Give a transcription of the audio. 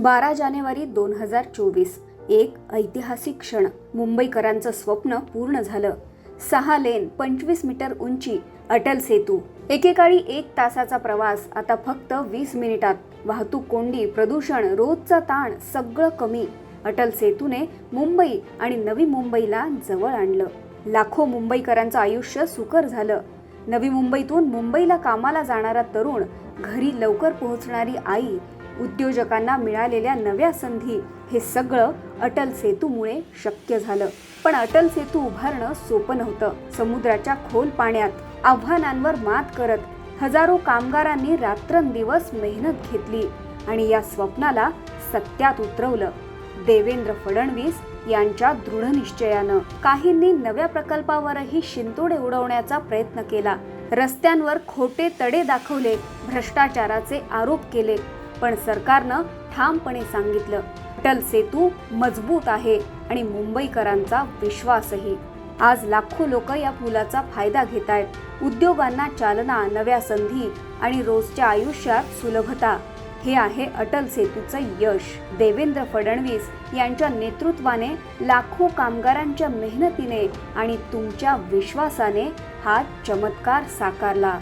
बारा जानेवारी दोन हजार चोवीस. एक ऐतिहासिक क्षण. मुंबईकरांचं स्वप्न पूर्ण झालं. सहा लेन पंचवीस मीटर उंची अटल सेतू. एकेकाळी एक तासाचा प्रवास आता फक्त वीस मिनिटात. वाहतूक कोंडी प्रदूषण रोजचा ताण सगळं कमी. अटल सेतूने मुंबई आणि नवी मुंबईला जवळ आणलं. लाखो मुंबईकरांचं आयुष्य सुकर झालं. नवी मुंबईतून मुंबईला कामाला जाणारा तरुण घरी लवकर पोहोचणारी आई उद्योजकांना मिळालेल्या नव्या संधी हे सगळं अटल सेतूमुळे शक्य झालं. पण अटल सेतू उभारणं सोपं नव्हतं. समुद्राच्या खोल पाण्यात आव्हानांवर मात करत हजारो कामगारांनी रात्रंदिवस मेहनत घेतली आणि या स्वप्नाला सत्यात उतरवलं. देवेंद्र फडणवीस यांच्या दृढ निश्चयानं काहींनी नव्या प्रकल्पावरही शिंतोडे उडवण्याचा प्रयत्न केला. रस्त्यांवर खोटे तडे दाखवले भ्रष्टाचाराचे आरोप केले. पण सरकारनं ठामपणे सांगितलं अटल सेतू मजबूत आहे आणि मुंबईकरांचा विश्वासही. आज लाखो लोक या पुलाचा फायदा घेत आहेत उद्योगांना चालना नव्या संधी आणि रोजच्या आयुष्यात सुलभता. हे आहे अटल सेतूचं यश. देवेंद्र फडणवीस यांच्या नेतृत्वाने लाखो कामगारांच्या मेहनतीने आणि तुमच्या विश्वासाने हा चमत्कार साकारला.